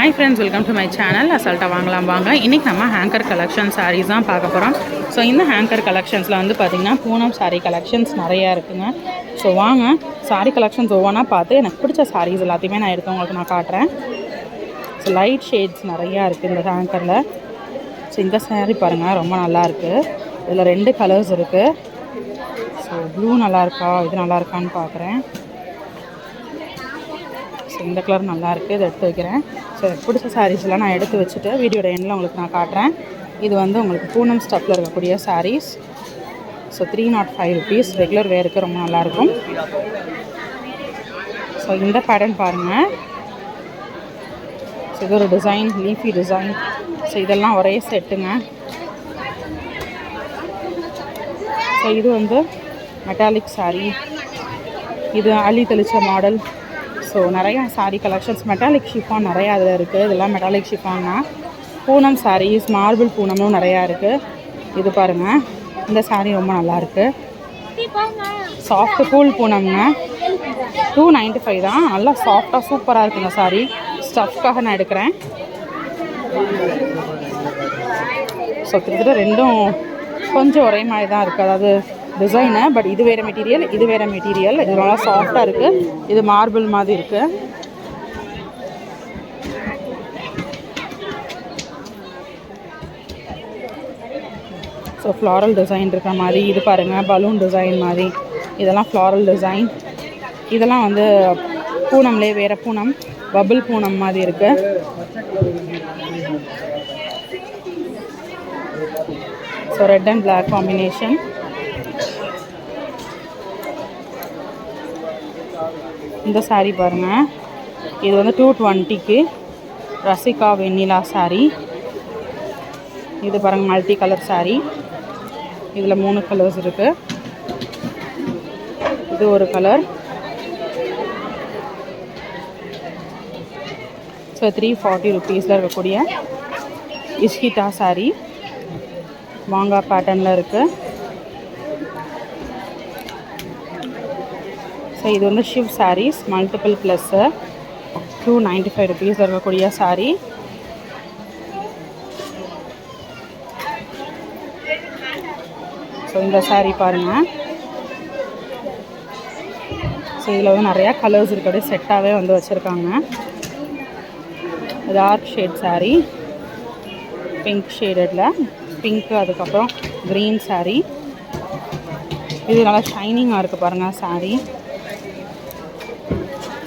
Hi friends welcome to my channel அசால்ட்டாக வாங்கலாம் வாங்க. இன்றைக்கி நம்ம ஹேங்கர் கலெக்ஷன் சாரீஸ் தான் பார்க்க போகிறோம் ஸோ இந்த ஹேங்கர் கலெக்ஷன்ஸில் வந்து பார்த்திங்கன்னா பூனம் சாரீ கலெக்ஷன்ஸ் நிறையா இருக்குங்க. ஸோ வாங்க. சாரீ கலெக்ஷன்ஸ் ஒவ்வொன்றா பார்த்து எனக்கு பிடிச்ச சாரீஸ் எல்லாத்தையுமே நான் எடுத்து உங்களுக்கு நான் காட்டுறேன். ஸோ லைட் ஷேட்ஸ் நிறையா இருக்குது இந்த ஹேங்கரில் ஸோ இந்த சாரீ பாருங்கள் ரொம்ப நல்லா இருக்குது இதில் ரெண்டு கலர்ஸ் இருக்குது ஸோ ப்ளூ நல்லாயிருக்கா இது நல்லாயிருக்கான்னு பார்க்குறேன் இந்த கலர் நல்லாயிருக்கு. இதை எடுத்து வைக்கிறேன். ஸோ பிடிச்ச சாரீஸ்லாம் நான் எடுத்து வச்சுட்டு வீடியோட எண்ணில் உங்களுக்கு நான் காட்டுறேன். இது வந்து உங்களுக்கு பூனம் ஸ்டப்பில் இருக்கக்கூடிய sarees so three nought five rupees regular வேருக்கு ரொம்ப நல்லாயிருக்கும். ஸோ இந்த பேட்டர்ன் பாருங்கள் ஸோ இது ஒரு டிசைன் லீஃபி டிசைன் ஸோ இதெல்லாம் ஒரே செட்டுங்க ஸோ இது வந்து மெட்டாலிக் சாரீ இது அள்ளி தெளித்த மாடல் ஸோ நிறையா சாரீ கலெக்ஷன்ஸ் மெட்டாலிக் ஷிஃபான் நிறையா அதில் இருக்குது இதெல்லாம் மெட்டாலிக் ஷிஃபான்னா பூனம் சாரீஸ் மார்பிள் பூனமும் நிறையா இருக்குது இது பாருங்கள் இந்த saree ரொம்ப நல்லாயிருக்கு சாஃப்ட் கூல் பூனம்ங்க. டூ நைன்ட்டி ஃபைவ் தான். நல்லா சாஃப்டாக சூப்பராக இருக்குங்க சாரீ ஸ்டஃப்காக நான் எடுக்கிறேன். ஸோ கிட்டத்தட்ட ரெண்டும் கொஞ்சம் ஒரே மாதிரி தான் இருக்குது அதாவது டிசைனு பட் இது வேறு மெட்டீரியல் இது வேறு மெட்டீரியல் இது நல்லா சாஃப்டாக இருக்குது இது மார்பிள் மாதிரி இருக்குது ஸோ ஃப்ளாரல் டிசைன் இருக்கிற மாதிரி இது பாருங்கள் பலூன் டிசைன் மாதிரி. இதெல்லாம் ஃப்ளாரல் டிசைன் இதெல்லாம் வந்து பூனம்லேயே வேறு பூனம் பபிள் பூனம் மாதிரி இருக்குது so red and black combination இந்த சாரீ பாருங்கள் இது வந்து டூ டுவெண்ட்டிக்கு ரசிகா வெண்ணிலா சாரீ இது பாருங்கள் மல்டி கலர் சாரீ இதில் மூணு கலர்ஸ் இருக்குது இது ஒரு கலர் ஸோ த்ரீ ஃபார்ட்டி ருபீஸில் இருக்கக்கூடிய இஸ்கிட்டா சாரீ மாங்காய் பேட்டர்னில் இருக்குது ஸோ இது வந்து Shiv sarees multiple plus two ninety five rupees இருக்கக்கூடிய சாரீ ஸோ இந்த சாரீ பாருங்கள் ஸோ இதில் வந்து நிறையா கலர்ஸ் இருக்கிறது செட்டாகவே வந்து வச்சுருக்காங்க. டார்க் ஷேட் சாரீ பிங்க் ஷேடடில் பிங்க்கு அதுக்கப்புறம் க்ரீன் சாரீ இது நல்லா ஷைனிங்காக இருக்குது பாருங்கள் சாரீ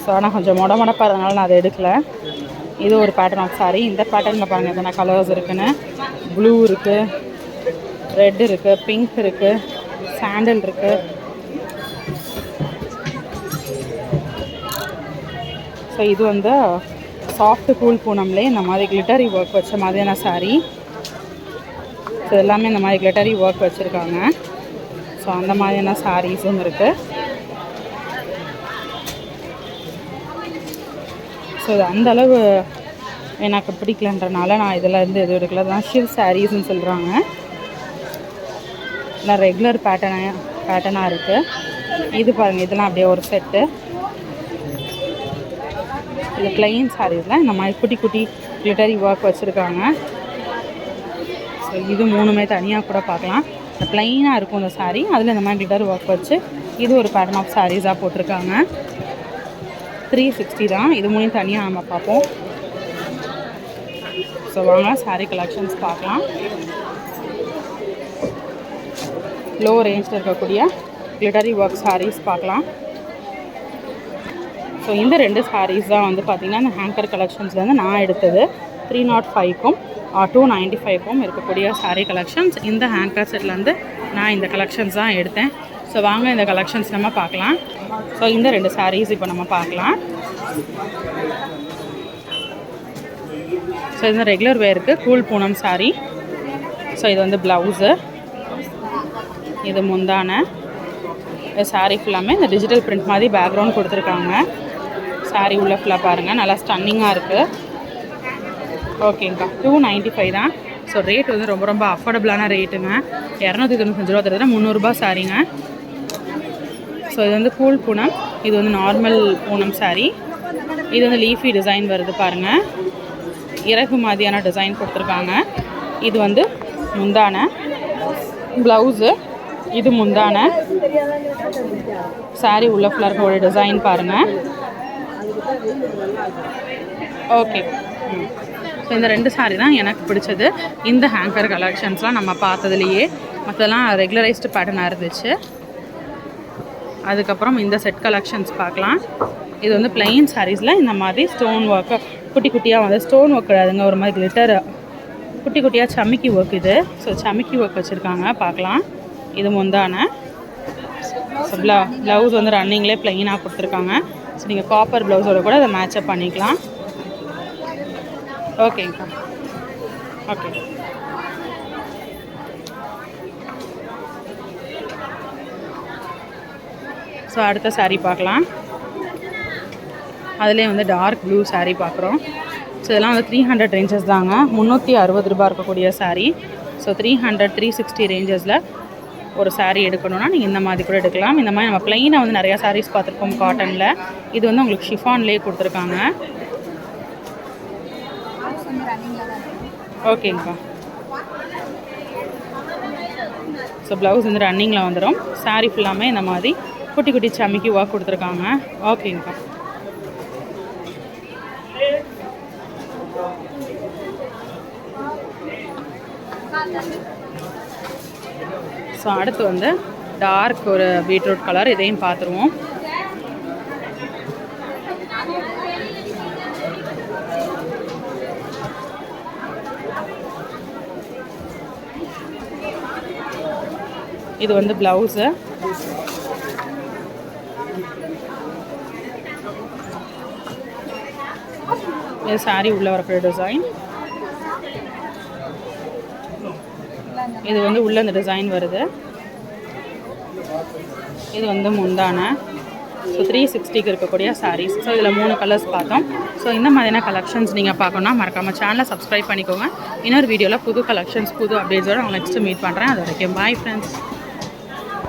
ஸோ ஆனால் கொஞ்சம் மொட மொடப்பாக இருந்தனால நான் அதை எடுக்கல. இது ஒரு பேட்டர்ன் ஆஃப் சாரி இந்த பேட்டர்னில் பாருங்கள் எத்தனை கலர்ஸ் இருக்குன்னு. ப்ளூ இருக்குது ரெட் இருக்குது பிங்க் இருக்குது சாண்டல் இருக்குது ஸோ இது வந்து சாஃப்ட் கூல் பூனம்லே இந்த மாதிரி கிளிட்டரி ஒர்க் வச்ச மாதிரியான saree. ஸோ எல்லாமே இந்த மாதிரி கிளிட்டரி ஒர்க் வச்சுருக்காங்க. ஸோ அந்த மாதிரியான சாரீஸும் இருக்குது ஸோ அது அந்த அளவு எனக்கு பிடிக்கலன்றனால நான் இதில் இருந்து எதுவும் எடுக்கல. தான் ஷிவ் சாரீஸ்ன்னு சொல்கிறாங்க நான் ரெகுலர் பேட்டனாக பேட்டர்னாக இருக்குது இது பாருங்கள் இதெல்லாம் அப்படியே ஒரு செட்டு இது பிளெயின் சாரீஸ்லாம் இந்த மாதிரி குட்டி குட்டி கிளிட்டரி ஒர்க் வச்சுருக்காங்க. ஸோ இது மூணுமே தனியாக கூட பார்க்கலாம். ப்ளைனாக இருக்கும் இந்த சாரீ அதில் இந்த மாதிரி கிளிட்டர் ஒர்க் வச்சு இது ஒரு பேட்டர்ன் ஆஃப் சாரீஸாக போட்டிருக்காங்க. த்ரீ சிக்ஸ்டி தான். இது மூணையும் தனியாக நம்ம பார்ப்போம். ஸோ வாங்க சாரீ கலெக்ஷன்ஸ் பார்க்கலாம். லோ ரேஞ்சில் இருக்கக்கூடிய கிளிட்டரி ஒர்க் சாரீஸ் பார்க்கலாம். ஸோ இந்த ரெண்டு சாரீஸ் தான் வந்து பார்த்திங்கன்னா இந்த ஹேங்கர் கலெக்ஷன்ஸ்லேருந்து நான் எடுத்தது. த்ரீ நாட் ஃபைவ்க்கும் டூ நைன்ட்டி ஃபைவ்க்கும் இருக்கக்கூடிய சாரீ கலெக்ஷன்ஸ் இந்த ஹேங்கர் செட்லேருந்து நான் இந்த கலெக்ஷன்ஸ் தான் எடுத்தேன். ஸோ வாங்க இந்த கலெக்ஷன்ஸ் நம்ம பார்க்கலாம். ஸோ இந்த ரெண்டு சாரீஸ் இப்போ நம்ம பார்க்கலாம். ஸோ இது ரெகுலர் வேருக்கு கூல் பூனம் சாரீ ஸோ இது வந்து ப்ளவுஸு இது முந்தான. இந்த சாரீ ஃபுல்லாமே இந்த டிஜிட்டல் பிரிண்ட் மாதிரி பேக்ரவுண்ட் கொடுத்துருக்காங்க. Saree உள்ள ஃபுல்லாக பாருங்கள் நல்லா ஸ்டன்னிங்காக இருக்குது ஓகேங்க்கா டூ நைன்ட்டி ஃபைவ் தான். ஸோ ரேட் வந்து ரொம்ப ரொம்ப அஃபோர்டபுளான ரேட்டுங்க இரநூத்தி தொண்ணூத்தஞ்சு ரூபா தருதுன்னா முந்நூறுரூபா சாரிங்க ஸோ இது வந்து கூல் பூனம். இது வந்து நார்மல் பூனம் saree. இது வந்து லீஃபி டிசைன் வருது பாருங்கள் இறகு மாதிரியான டிசைன் கொடுத்துருக்காங்க. இது வந்து முந்தான. ப்ளவுஸு இது முந்தான. Saree உள்ள ஃப்ளவரோட டிசைன் பாருங்கள் ஓகே ஸோ இந்த ரெண்டு saree தான் எனக்கு பிடிச்சது. இந்த ஹேங்கர் கலெக்ஷன்ஸ்லாம் நம்ம பார்த்ததுலையே மற்றெல்லாம் ரெகுலரைஸ்டு பேட்டர்னாக இருந்துச்சு. அதுக்கப்புறம் இந்த செட் கலெக்ஷன்ஸ் பார்க்கலாம். இது வந்து பிளெயின் சாரீஸில் இந்த மாதிரி ஸ்டோன் ஒர்க்கு குட்டி குட்டியாக வந்து ஸ்டோன் ஒர்க் கிடையாதுங்க ஒரு மாதிரி கிளிட்டர் குட்டி குட்டியாக சமிக்கி ஒர்க் இது. ஸோ சமிக்கி ஒர்க் வச்சுருக்காங்க பார்க்கலாம். இது முந்தான. ஸோ ப்ள ப்ளவுஸ் வந்து ரன்னிங்லேயே ப்ளைனாக கொடுத்துருக்காங்க. ஸோ நீங்கள் காப்பர் ப்ளவுஸோட கூட அதை மேட்சப் பண்ணிக்கலாம். ஓகேங்கக்கா ஓகே ஸோ அடுத்த சாரீ பார்க்கலாம். அதுலேயே வந்து டார்க் ப்ளூ சாரீ பார்க்குறோம். ஸோ இதெல்லாம் வந்து த்ரீ ஹண்ட்ரட் ரேஞ்சஸ் தாங்க. முந்நூற்றி அறுபது ரூபா இருக்கக்கூடிய saree so three hundred three sixty ரேஞ்சஸில் ஒரு சாரீ எடுக்கணும்னா நீங்கள் இந்த மாதிரி கூட எடுக்கலாம். இந்த மாதிரி நம்ம ப்ளைனாக வந்து நிறையா சாரீஸ் பார்த்துருக்கோம் காட்டனில் இது வந்து உங்களுக்கு ஷிஃபான்லேயே கொடுத்துருக்காங்க. ஓகேங்கக்கா ஸோ ப்ளவுஸ் வந்து ரன்னிங்கில் வந்துடும் சாரீ ஃபுல்லாமே இந்த மாதிரி குட்டி குட்டி சாமிக்கு வாக் கொடுத்துருக்காங்க. ஓகேங்கக்கா ஸோ அடுத்து வந்து டார்க் ஒரு பீட்ரூட் கலர் இதையும் பார்த்துருவோம். இது வந்து ப்ளவுஸு இது சாரி உள்ளே வரக்கூடிய டிசைன் இது வந்து உள்ள இந்த டிசைன் வருது. இது வந்து முந்தான. ஸோ த்ரீ சிக்ஸ்டிக்கு இருக்கக்கூடிய சாரீஸ் ஸோ இதில் மூணு கலர்ஸ் பார்த்தோம். ஸோ இந்த மாதிரியான கலெக்ஷன்ஸ் நீங்கள் பார்க்கணும்னா மறக்காமல் சேனலை சப்ஸ்கிரைப் பண்ணிக்கோங்க. இன்னொரு வீடியோவில் புது கலெக்ஷன்ஸ் புது அப்டேட்ஸோடு அவங்க நெக்ஸ்ட்டு மீட் பண்ணுறேன் அது வரைக்கும் பாய் ஃப்ரெண்ட்ஸ்